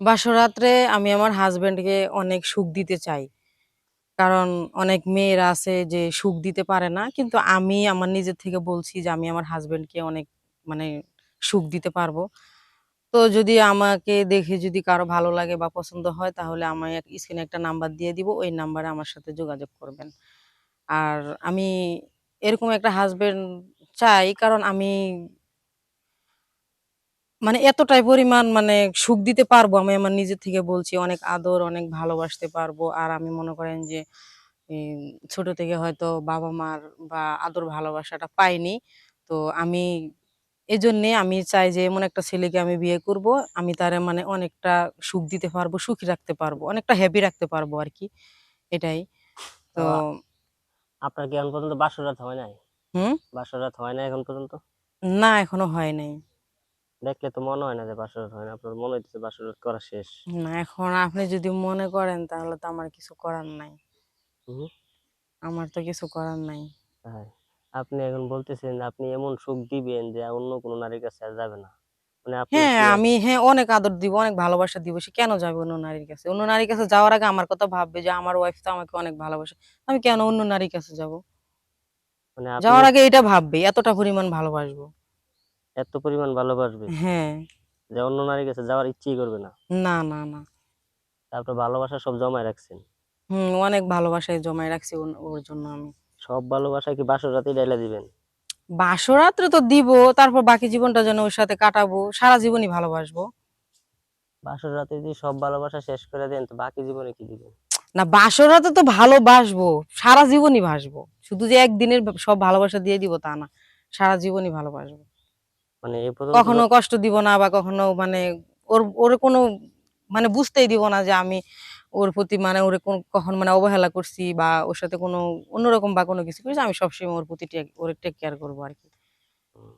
বাসরাত্রে আমি আমার হাজব্যান্ডকে অনেক সুখ দিতে চাই। কারণ অনেক মেয়েরা আছে যে সুখ দিতে পারে না। কিন্তু আমি আমার নিজের থেকে বলছি যে আমি আমার হাজব্যান্ডকে অনেক মানে সুখ দিতে পারব। তো যদি আমাকে দেখে যদি কারও ভালো লাগে বা পছন্দ হয়, তাহলে আমি এক স্ক্রিনে একটা নাম্বার দিয়ে দিব। ওই নাম্বারে আমার সাথে যোগাযোগ করবেন। আর আমি এরকম একটা হাসব্যান্ড চাই, কারণ আমি মানে এতটাই পরিমাণ মানে সুখ দিতে পারব আমি আমার নিজের থেকে বলছি অনেক আদর, অনেক ভালোবাসতে পারব। আর আমি মনে করেন যে ছোট থেকে হয়তো বাবা-মার বা আদর ভালোবাসাটা পাইনি। তো আমি এজন্যে আমি চাই যে এমন একটা ছেলেকে আমি বিয়ে করব। আমি তারে মানে অনেকটা সুখ দিতে পারব, সুখী রাখতে পারব। অনেকটা হ্যাপি রাখতে পারব আর কি এটাই। তো আপনার কি এখন পর্যন্ত বাসর হয় নাই? হুম? বাসর হয় নাই এখন পর্যন্ত? না এখনও হয় নাই। দেখলে তো মনে হয় না যে বাসর হয় না। আপনার মনে হইতেছে বাসর করা শেষ। না এখন আপনি যদি মনে করেন তাহলে তো আমার কিছু করার নাই। আমার তো কিছু করার নাই। আপনি এখন বলতেছেন আপনি এমন সুখ দিবেন যে অন্য কোন নারীর কাছে আর যাবে না। মানে হ্যাঁ, আমি হ্যাঁ, অনেক আদর দিব, অনেক ভালোবাসা দিব। সে কেন যাবে অন্য নারীর কাছে? অন্য নারীর কাছে যাওয়ার আগে আমার কথা ভাববে যে আমার ওয়াইফ তো আমাকে অনেক ভালোবাসে। আমি কেন অন্য নারীর কাছে যাব? মানে যাওয়ার আগে এটা ভাববে এতটা পরিমাণ ভালোবাসবো। এত পরিমাণ ভালোবাসবে হ্যাঁ। যে অন্য নারীর কাছে যাওয়ার ইচ্ছেই করবে না। না, না, না। তারপর ভালোবাসা সব জমায় রাখছেন। হুম, অনেক ভালোবাসায় জমায় রাখছি ওর জন্য আমি। সব ভালোবাসা কি বাসর রাতেই ঢাইলা দিবেন? বাসরাত্রে তো দিব, তারপর বাকি জীবনটা যেন ওর সাথে কাটাবো। সারা জীবনই ভালোবাসবো। বাসর রাতে যদি সব ভালোবাসা শেষ করে দেন তো বাকি জীবনে কি দিবেন? না বাসরাতে তো ভালোবাসবো। সারা জীবনই ভাসবো শুধু যে একদিনের সব ভালোবাসা দিয়ে দিব তা না। সারা জীবনই ভালোবাসবো। মানে পর্যন্ত কখনো কষ্ট দিব না বা কখনো মানে ওর ওর কোনো মানে বুঝতেই দিব না যে আমি ওর প্রতি মানে ওরে কখন মানে অবহেলা করছি বা ওর সাথে কোনো অন্যরকম বা কোনো কিছু করেছি। আমি সবসময় ওর প্রতি ওরে টেক কেয়ার করব আরকি। হুম,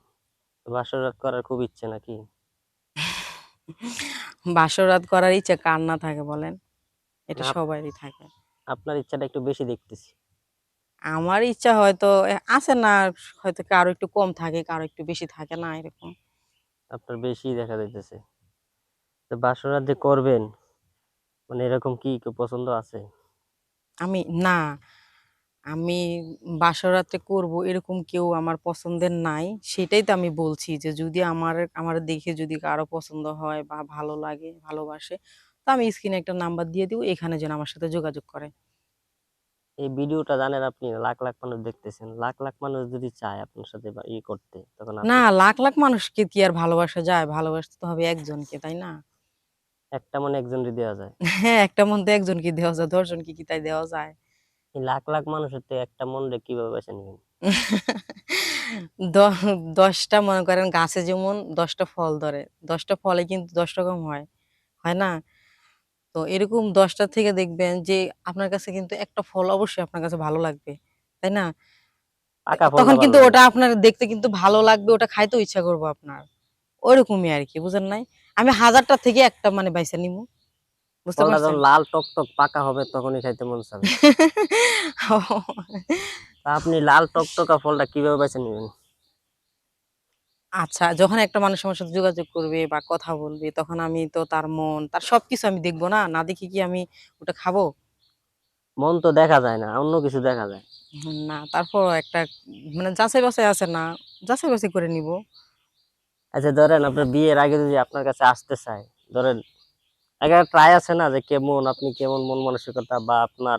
বাসর রাত করার খুব ইচ্ছে নাকি? বাসরাত করার ইচ্ছা কার না থাকে বলেন? এটা সবারই থাকে। আপনার ইচ্ছাটা একটু বেশি দেখতেছি। আমার ইচ্ছা হয়তো আছে না হয়তো কারও একটু কম থাকে, কারও একটু বেশি থাকে না এরকম। আপনার বেশিই দেখা যাইতেছে। তো বাসর যে করবেন মানে এরকম কি পছন্দ আছে? আমি না, আমি বাসরাতে করব এরকম কেউ আমার পছন্দের নাই। সেটাই তো আমি বলছি যে যদি আমার আমার দেখে যদি কারও পছন্দ হয় বা ভালো লাগে, ভালোবাসে তো আমি স্ক্রিনে একটা নাম্বার দিয়ে দিব। এখানে যেন আমার সাথে যোগাযোগ করে। এই ভিডিওটা জানেন আপনি লাখ, লাখ মানুষ দেখতেছেন। লাখ, লাখ মানুষ যদি চায় আপনার সাথে ই করতে তখন না লাখ, লাখ মানুষকে কি আর ভালোবাসা যায়? ভালোবাসতে তো হবে একজনকে, তাই না? একটা মনে একজনরে দেওয়া যায়। হ্যাঁ, একটা মন তো একজনকে দেওয়া যায়। ১০ জনকে কি তাই দেওয়া যায়? এই লাখ, লাখ মানুষের থেকে একটা মনরে কীভাবে বেছে নিবেন? দ ১০ মনে করেন গাছে যেমন দশটা ফল ধরে। দশটা ফলে কিন্তু ১০ রকম হয়। হয় না? তো এরকম ১০ টা থেকে দেখবেন যে আপনার কাছে কিন্তু একটা ফল অবশ্যই আপনার কাছে ভালো লাগবে। তাই না? তখন কিন্তু ওটা আপনার দেখতে কিন্তু ভালো লাগবে, ওটা খাইতেও ইচ্ছা করবে আপনার। ওরকমই আরকি, বুঝেন নাই? আমি হাজারটা থেকে একটা মানে বাইছা নিমু। বুঝতে পারছেন? লাল টকটক পাকা হবে তখনই খাইতে মন চাবে। আপনি লাল টকটকা ফলটা কীভাবে বেছে নিবেন? আচ্ছা, যখন একটা মানুষ আমার সাথে যোগাযোগ করবে বা কথা বলবে তখন আমি তো তার মন, তার সবকিছু আমি দেখব না? না দেখে কি আমি ওটা খাব? মন তো দেখা যায় না, অন্য কিছু দেখা যায়। না তারপর একটা মানে যাচাই-বাছাই আছে না? যাচাই-বাছাই করে নিব। আচ্ছা ধরেন আপনার বিয়ের আগে যদি আপনার কাছে আসতে চায়, ধরেন একটা ট্রাই আছে না যে কেমন আপনি কেমন মন মানসিকতা বা আপনার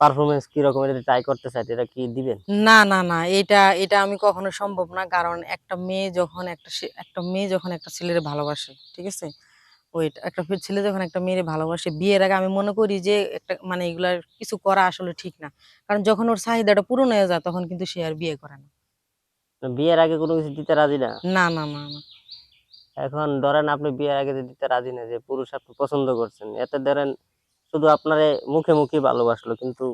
পারফরম্যান্স কীরকম এটা ট্রাই করতে চায় এটা কি দিবেন? না, না, না। এটা এটা আমি কখনো সম্ভব না। কারণ একটা মেয়ে যখন একটা একটা মেয়ে যখন একটা ছেলের ভালোবাসে, ঠিক আছে? ওয়েট একটা ছেলে যখন একটা মেয়ের ভালোবাসে, বিয়ের আগে আমি মনে করি যে একটা মানে এগুলার কিছু করা আসলে ঠিক না। কারণ যখন ওর চাহিদাটা পূরণ হয়ে যায় তখন কিন্তু সে আর বিয়ে করে না। বিয়ের আগে কোনো কিছু দিতে রাজি না? না, না, না, না। এখন ধরেন আপনি বিয়ের আগে দিতে রাজি না যে পুরুষ আপনি পছন্দ করছেন। এতে ধরেন শুধু আপনারে মুখে, মুখেই ভালোবাসলো কিন্তু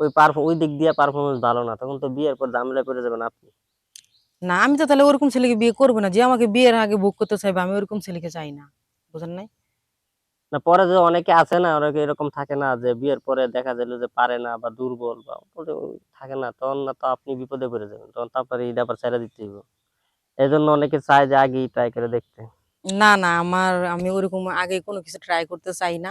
ওই পারফ ওই দিক দিয়ে পারফরম্যান্স ভালো না। তখন তো বিয়ের পর ঝামেলায় পড়ে যাবেন আপনি। না, আমি তো তাহলে ওরকম ছেলেকে বিয়ে করব না। যে আমাকে বিয়ের আগে ভোগ করতে চাইবে আমি ওরকম ছেলেকে চাই না। বুঝেন নাই? না পরে যে অনেকে আছে না অনেকে এরকম থাকে না যে বিয়ের পরে দেখা গেল যে পারে না বা দুর্বল বা থাকে না তখন না তো আপনি বিপদে পড়ে যাবেন। তখন তো আপনার এই ব্যাপার ছেড়ে দিতে হইব। এজন্য অনেকে চায় যে আগেই ট্রাই করে দেখতে। না না আমার আমি ওরকম আগে কোনো কিছু ট্রাই করতে চাই না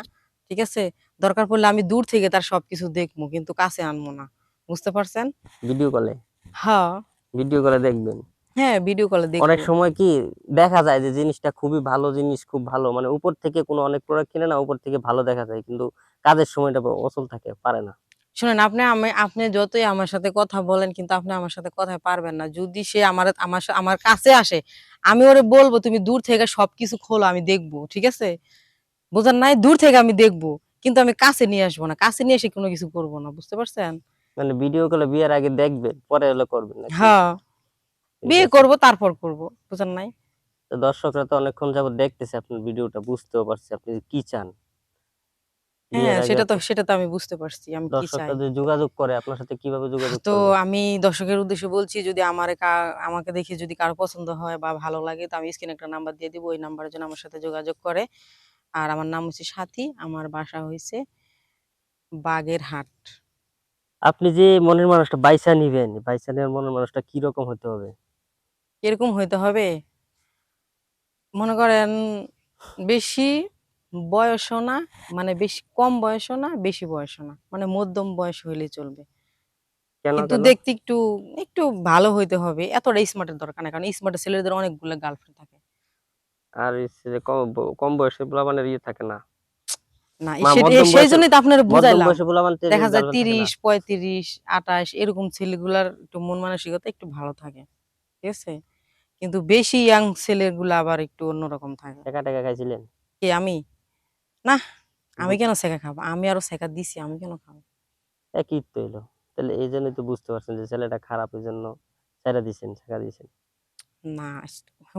ঠিক আছে? দরকার পড়লে আমি দূর থেকে তার সবকিছু দেখব কিন্তু কাছে আনব না। বুঝতে পারছেন? ভিডিও কলে হ্যাঁ। ভিডিও কলে দেখবেন? হ্যাঁ ভিডিও কলে দেখব। অনেক সময় কি দেখা যায় যে জিনিসটা খুবই ভালো জিনিস খুব ভালো। মানে উপর থেকে কোনো অনেক প্রোডাক্ট কিনে না উপর থেকে ভালো দেখা যায়। কিন্তু কাজের সময়টা অচল থাকে পারে না। শুনেন আপনি আমি আপনি যতই আমার সাথে কথা বলেন কিন্তু আপনি আমার সাথে কথা পারবেন না। যদি সে আমার আমার আমার কাছে আসে আমি ওরে বলব তুমি দূর থেকে সবকিছু খোলো আমি দেখব। ঠিক আছে? বোঝার নাই দূর থেকে আমি দেখব। কিন্তু আমি কাছে নিয়ে আসব না কাছে নিয়ে এসে কোনো কিছু করব না বুঝতে পারছেন? মানে ভিডিও কলে বিয়ের আগে দেখবেন পরে হলে করবেন? হ্যাঁ। বিয়ে। করব তারপর করব বুঝেন নাই। তো দর্শকরা তো অনেকক্ষণ যাবত দেখতেছে আপনার ভিডিওটা বুঝতেও পারছে আপনি কি চান। হ্যাঁ সেটা তো সেটা তো আমি বুঝতে পারছি আমি কি চাই। যোগাযোগ করে আপনার সাথে কীভাবে যোগাযোগ তো আমি দর্শকের উদ্দেশ্যে বলছি যদি আমার আমাকে দেখে যদি কারও পছন্দ হয় বা ভালো লাগে তো আমি স্ক্রিনে একটা নাম্বার দিয়ে দিব ওই নাম্বারের জন্য আমার সাথে যোগাযোগ করে। আর আমার নাম হচ্ছে সাথী আমার বাসা হয়েছে বাগেরহাট। আপনি যে মনের মানুষটা বাইসা নিবেন বাইসা নেওয়ার মনের মানুষটা কি রকম হতে হবে? কীরকম হইতে হবে? মনে করেন বেশি বয়সও না মানে বেশি কম বয়সও না বেশি বয়সও না মানে মধ্যম বয়স হইলে চলবে। কিন্তু দেখতে একটু একটু ভালো হইতে হবে এতটা স্মার্টের দরকার নাই কারণ স্মার্ট ছেলেদের অনেকগুলো গার্লফ্রেন্ড থাকে। আর কম বয়সে পোলাপানের ইয়ে থাকে না। না মা, সে- মধ্যম সেই জন্যই তো আপনার বুঝাইলাম। বয়সে পোলাপান তে- দেখা যায় girlfriend থাকে না। তিরিশ পঁয়ত্রিশ আঠাশ এরকম ছেলেগুলার একটু মন মানসিকতা একটু ভালো থাকে ঠিক আছে? কিন্তু বেশি ইয়াং ছেলেগুলা আবার একটু অন্যরকম থাকে। টাকা টাকা খাইছিলেন? কে আমি? না আমি কেন শেখা খাব? আমি আরও শেখা দিছি আমি কেন খাব? একই তো এলো। তাহলে এই জন্যই তো বুঝতে পারছেন যে ছেলেটা খারাপ এই জন্য ছেড়ে দিছেন ছেঁকা দিছেন। না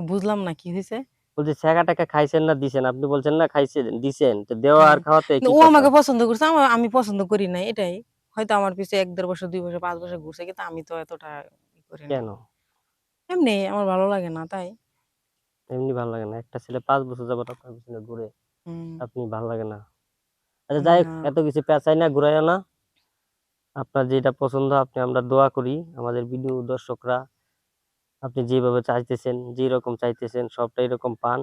বুঝলাম না কি হয়েছে বলছি ছেঁকা টাকা খাইছেন না দিছেন। আপনি বলছেন না খাইছেন দিছেন। তো দেওয়া আর খাওয়াতে ও আমাকে পছন্দ করছে আমি পছন্দ করি না এটাই। হয়তো আমার পিছে এক দেড় বছর দুই বছর পাঁচ বছর ঘুরছে কিন্তু আমি তো এতটা করি না। কেন? এমনি আমার ভালো লাগে না তাই। এমনি ভালো লাগে না। একটা ছেলে পাঁচ বছর যাবত আপনার পিছনে ঘুরে আপনি ভালো লাগে না। আচ্ছা যাই এত কিছু পেঁচাই না ঘুরাইও না। আপনার যেটা পছন্দ আপনি আমরা দোয়া করি। আমাদের ভিডিও দর্শকরা আপনি যেভাবে চাইতেছেন যেই রকম চাইতেছেন সবটা এরকম পান।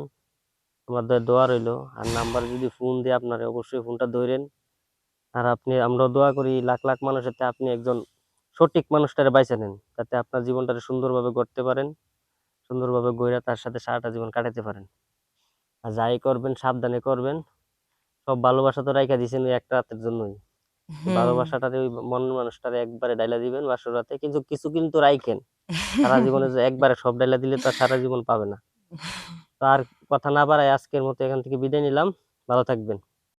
আমাদের দোয়া রইল। আর নাম্বার যদি ফোন দিয়ে আপনার অবশ্যই ফোনটা ধরেন। আর আপনি আমরা দোয়া করি লাখ লাখ মানুষের আপনি একজন সঠিক মানুষটারে বাইছে নেন। যাতে আপনার জীবনটারে সুন্দরভাবে গড়তে পারেন সুন্দরভাবে গইরা তার সাথে সারাটা জীবন কাটাতে পারেন। আর যাই করবেন সাবধানে করবেন। সব ভালোবাসা তো রাইখা দিয়েছেন ওই একটা রাতের জন্যই। হুম। ভালোবাসাটারে ওই মন মানুষটারে একবারে ডাইলা দিবেন বাসর রাতে। কিন্তু কিছু কিন্তু রাইখেন। সারা জীবনে যে একবারে সব ডাইলা দিলে তো সারা জীবন পাবে না। তার কথা না বাড়ায় আজকের মতো এখান থেকে বিদায় নিলাম। ভালো থাকবেন।